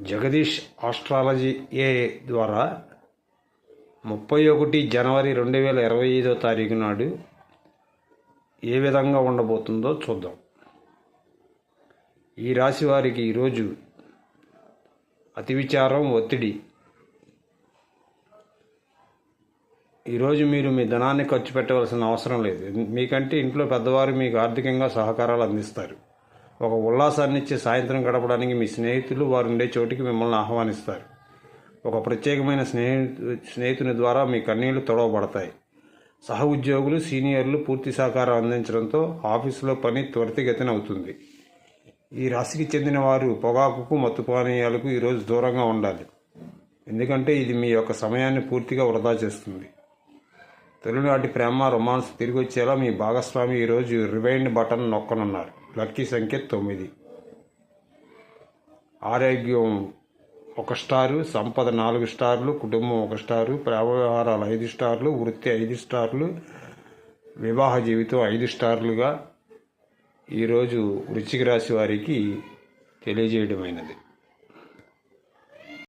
Jagadish astrology ఏ ద్వారా ముప్పై ఒకటి జనవరి రెండు వేల ఇరవై ఐదో తారీఖు నాడు ఏ విధంగా ఉండబోతుందో చూద్దాం. ఈ రాశి వారికి ఈరోజు అతి విచారం ఒత్తిడి. ఈరోజు మీరు మీ ధనాన్ని ఖర్చు పెట్టవలసిన అవసరం లేదు. మీకంటే ఇంట్లో పెద్దవారు మీకు ఆర్థికంగా సహకారాలు అందిస్తారు. ఒక ఉల్లాసాన్ని ఇచ్చే సాయంత్రం గడపడానికి మీ స్నేహితులు వారు ఉండే చోటికి మిమ్మల్ని ఆహ్వానిస్తారు. ఒక ప్రత్యేకమైన స్నేహితు స్నేహితుని ద్వారా మీ కన్నీళ్ళు తొడవబడతాయి. సహ ఉద్యోగులు సీనియర్లు పూర్తి సహకారం అందించడంతో ఆఫీసులో పని త్వరితగతిన అవుతుంది. ఈ రాశికి చెందిన వారు పొగాకుకు మత్తు పానీయాలకు ఈరోజు దూరంగా ఉండాలి. ఎందుకంటే ఇది మీ యొక్క సమయాన్ని పూర్తిగా వృధా చేస్తుంది. తొలినాటి ప్రేమ రొమాన్స్ తిరిగి వచ్చేలా మీ భాగస్వామి ఈరోజు రివైండ్ బటన్ నొక్కనున్నారు. లక్కీ సంఖ్య తొమ్మిది. ఆరోగ్యం ఒక స్టారు సంపద నాలుగు స్టార్లు కుటుంబం ఒక స్టారు ప్రేమ వ్యవహారాలు ఐదు స్టార్లు వృత్తి ఐదు స్టార్లు వివాహ జీవితం ఐదు స్టార్లుగా ఈరోజు వృశ్చిక రాశి వారికి తెలియజేయడమైనది.